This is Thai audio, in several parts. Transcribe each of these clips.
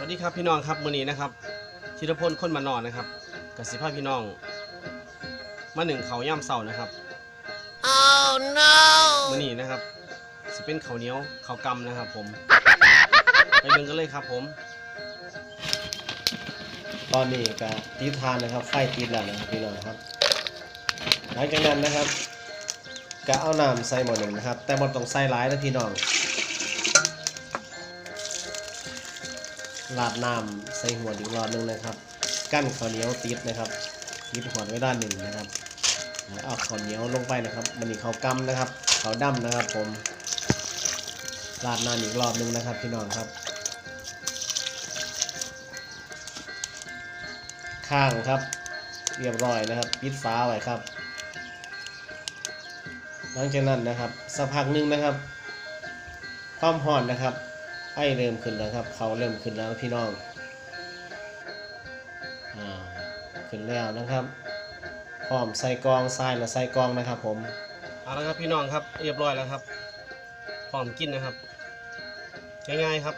วัสดีครับพี่น้องครับมื้อนี้นะครับธีรพลคนมานอนนะครับกสิภาพี่น้อง มาหนึ่งเขาวย่ำเสานะครับ Oh no! มื้อนี้นะครับสิเป็นข้าวเหนียวข้าวกำนะครับ ผมไปเบิ่งกันเลยครับผม ตอนนี้ก็ติดทานนะครับ ไฟติดแล้วนะครับพี่น้องครับ หลังจากนั้นนะครับก็เอาน้ำใส่หม้อหนึ่งนะครับ แต่บ่ต้องใส่หลายนะพี่น้อง ราดน้ำใส่หัวอีกรอบหนึงนะครับ กั้นข้าวเหนียวติดนะครับติดหัวไว้ด้านหนึ่งนะครับแล้วเอาข้าวเหนียวลงไปนะครับ มันนี่ข้าวกำนะครับข้าวดำนะครับ ผมราดน้ำอีกรอบหนึงนะครับ พี่น้องครับ ข้างครับ เรียบร้อยนะครับปิดฟ้าไว้ครับ หลังจากนั้นนะครับสักพักหนึ่งนะครับความห่อนนะครับ ไอเริ่มขึ้นแล้วครับ เขาเริ่มขึ้นแล้วพี่น้องอ่าขึ้นแล้วนะครับ พร้อมใส่กองทรายและใส่กองนะครับผมเอาละครับพี่น้องครับเรียบร้อยแล้วครับพร้อมกินนะครับง่ายๆครับ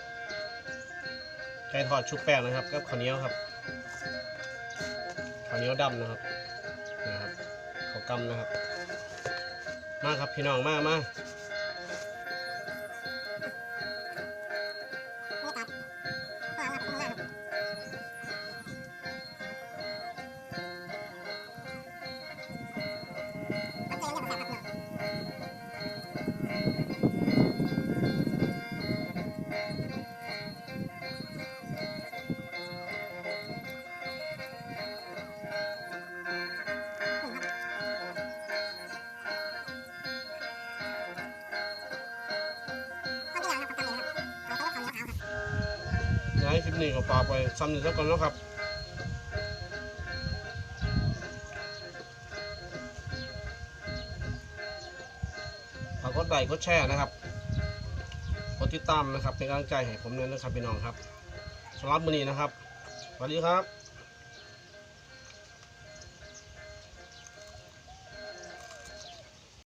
ไก่ทอดชุบแป้งนะครับกับข้าวเหนียวครับข้าวเหนียวดำนะครับนี่ครับข้าวกำนะครับ มาครับพี่น้องมามา คลิปนี้ก็ฝากไว้ซ้ำหนึ่งสักก่อนเนาะครับฝากกดไลค์กดแชร์นะครับกดติดตามนะครับเป็นกำลังใจให้ผมด้วยนะครับพี่น้องครับสำหรับมื้อนี้นะครับสวัสดีครับ